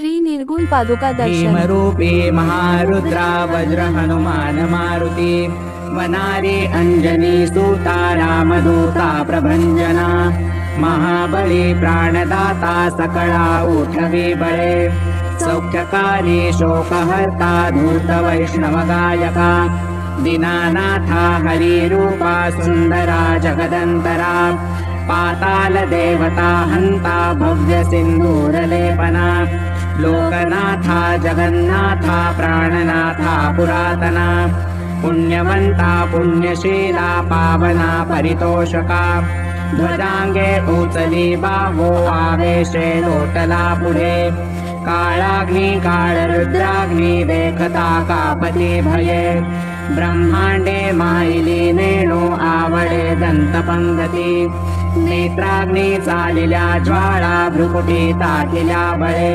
श्री निर्गुण पादुका दर्शन. भीमरूपी महारुद्रा वज्र हनुमान मारुती वनारे अंजनी सूता रामदूता प्रभंजना महाबली प्राणदाता सकळा उठवी बळे सौख्यकारी शोकहर्ता धूत वैष्णव गायका दीनानाथा हरिरूपा सुन्दरा जगदन्तरा पाताल देवता हन्ता भव्य सिन्दूरलेपना लोकनाथा जगन्नाथा प्राणनाथा पुरातना पुण्यवन्ता पुण्यशीला पावना परितोषका ध्वजाङ्गे उचली बाहो आवेशे लोटला पुढे काळाग्नि काळरुद्राग्नि देखता कापती भये ब्रह्माण्डे मायिली नेणो आवडे दन्तपङ्गती नेत्राग्नि चालिल्या ज्वाळा भ्रुकुटी ताटिल्या बळे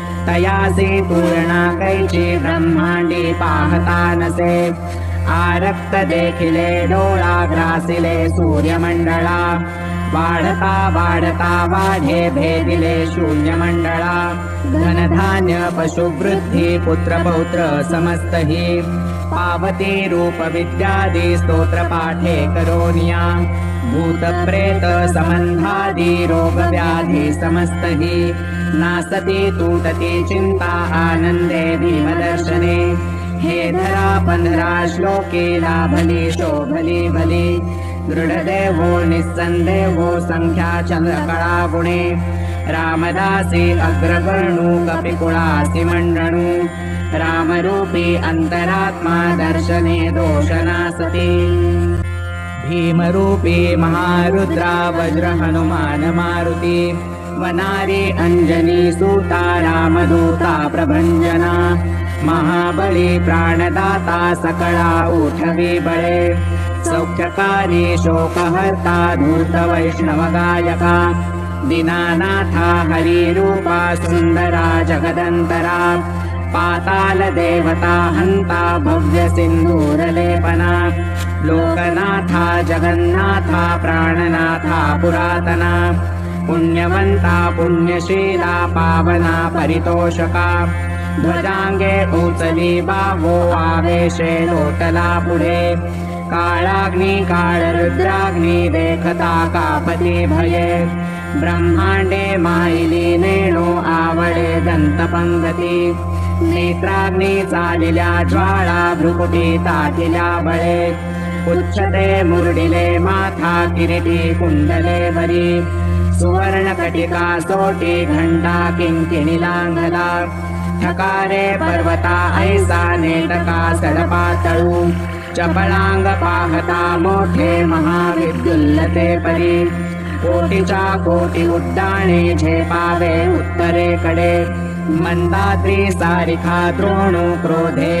तयासी तुळणा कैची ब्रह्मांडी पाहता नसे आरक्त देखिले डोळा ग्रासिले सूर्यमंडळा। वाढता वाढता वाढे भेदिले शून्यमंडळा। धनधान्य पशुवृद्धी पुत्र पौत्र समस्त हि पावती रूप विद्यादी स्तोत्र पाठे करोनिया भूत प्रेत संबंधादी रोग व्याधी समस्त हि नासती तुटती चिंता आनंदे भीमदर्शने। हे धरा पंधरा श्लोके लाभली शोभली भली दृढदेवो निस्सन्देहो संख्या चंद्रकळा गुणे रामदासी अग्रगणू कपिकुळासि मण्डणू रामरूपी अन्तरात्मा दर्शने दोषनासति भीमरूपी महारुद्रा वज्र हनुमान मारुती वनारी अंजनी सूता रामदूता प्रभंजना महाबली प्राणदाता सकळा उठवी बळे सौख्यकारी शोकहर्ता धूत वैष्णव गायका दीनानाथा हरिरूपा सुन्दरा जगदन्तरा पाताल देवता हन्ता भव्य सिन्दूरलेपना लोकनाथा जगन्नाथा प्राणनाथा पुरातना पुण्यवन्ता पुण्यशीला पावना परितोषका ध्वजाङ्गे उचली बाहो आवेशे लोटला पुढे काळाग्नि काळरुद्राग्नि देखता कापती भये ब्रह्माण्डे मायिली नेणो आवडे दन्तपङ्गती नेत्राग्नि चालिल्या ज्वाळा भ्रुकुटी ताटिल्या बळे उच्चते मुरडिले माथा किरीटी कुण्डले वरी। सुवर्णकटिका सोटी घण्टा किङ्किणिलाङ्गला ठकारे पर्वता ऐसा नेटका सडपातळू चपळांग पाहता मोठे महाविद्युल्लते परी। कोटीच्या कोटी उड्डाणे झेपावे उत्तरेकडे मंदाद्री सारिखा द्रोणू क्रोधे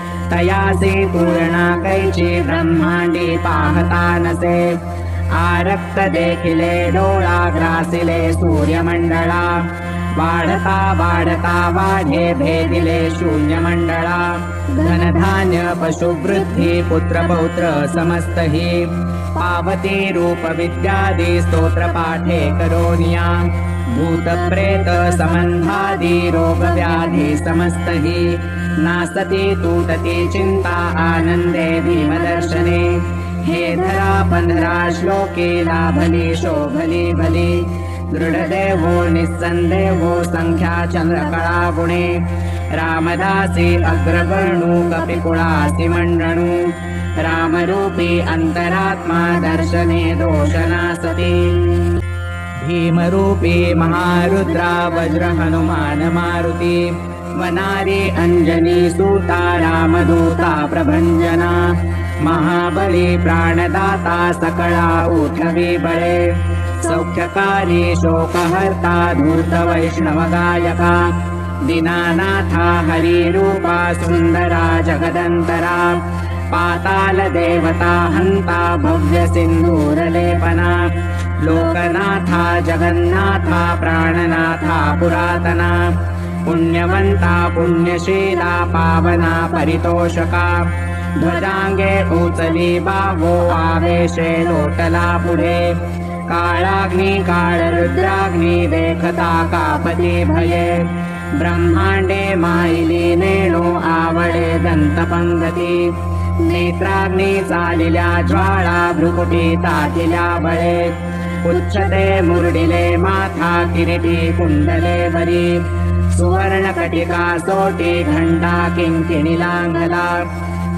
तयासी तुळणा कैची ब्रह्मांडी पाहता नसे आरक्त देखिले डोळा ग्रासिले सूर्यमंडळा वाढता वाढता वाढे भेदिले शून्यमंडळा धनधान्य पशुवृद्धी पुत्र पौत्र समस्त हि पावती रूप विद्यादी स्तोत्र पाठे करोनिया। भूतप्रेत सम्बन्धादि रोगव्याधि समस्त हि नासति तूटति चिन्ता आनन्दे भीमदर्शने। हे धरा पन्धरा श्लोके लाभली शोभली बली। दृढदेवो चन्द्रकला गुणे। रामदासी अग्रवर्णु कपिकुळासि मण्डणु रामरूपी अन्तरात्मा दर्शने दोषनासति। भीमरूपी महारुद्रा वज्र हनुमान मारुति वनारी अञ्जनी सूता रामदूता प्रभञ्जना महाबली प्राणदाता सकला ऊठवी बळे सौख्यकारी शोकहर्ता धूत दीनानाथा हरिरूपा सुन्दरा जगदन्तरा पातालदेवता हन्ता भव्यसिन्धूरलेपना लोकनाथा जगन्नाथा प्राणनाथा पुरातना पुण्यवन्ता पुण्यशीला पावना परितोषका। ध्वजाङ्गे उचली बावो आवेशे लोटला पुढे। काळाग्नि काळरुद्राग्नि देखता कापती भये। ब्रह्माण्डे मायिली नेणो आवडे दन्तपङ्गती नेत्राग्नि चालिल्या ज्वाळा भ्रुकुटी तातिल्या बळे। उच्चते मुरडिले माथा किरीटी कुण्डले वरी। सुवर्णकटिका सोटी घण्टा किङ्किणिलाङ्गला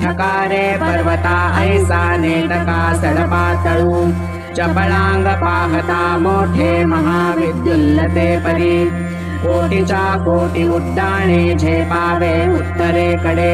ठकारे पर्वता ऐसा नेटका कोटीच्या कोटी उड्डाणे झेपावे उत्तरेकडे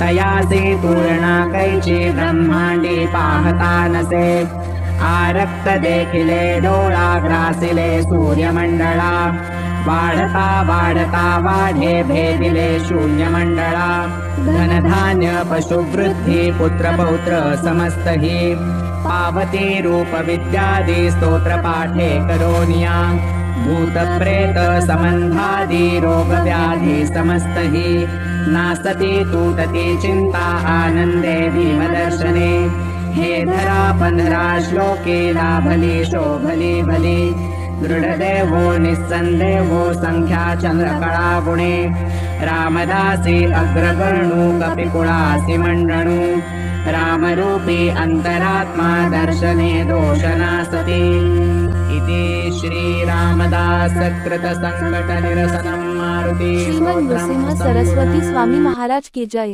तयासी तुळणा कैची ब्रह्मांडी पाहता नसे आरक्त देखिले डोळा ग्रासिले सूर्यमंडळा वाढता वाढता वाढे भेदिले शून्यमंडळा धनधान्य पशुवृद्धी पुत्र पौत्र समस्त हि पावती रूप विद्यादि स्तोत्र पाठे करोनिया। भूतप्रेत सम्बन्धादि रोगव्याधि समस्त नासति तूटति चिन्ता आनन्दे भीमदर्शने। हे धरा पन्धरा श्लोके लाभली शोभली बली। दृढदेवो निस्सन्देवो सङ्ख्या चन्द्रकला गुणे। रामदासी अग्रवर्णु कपिकुळासि मण्डणु रामरूपी अन्तरात्मा दर्शने दोषनासति इति श्रीरामदासकृतसङ्कटनिरसनं मारुति श्रीमद नृसिंह सरस्वती स्वामी महाराज के जय।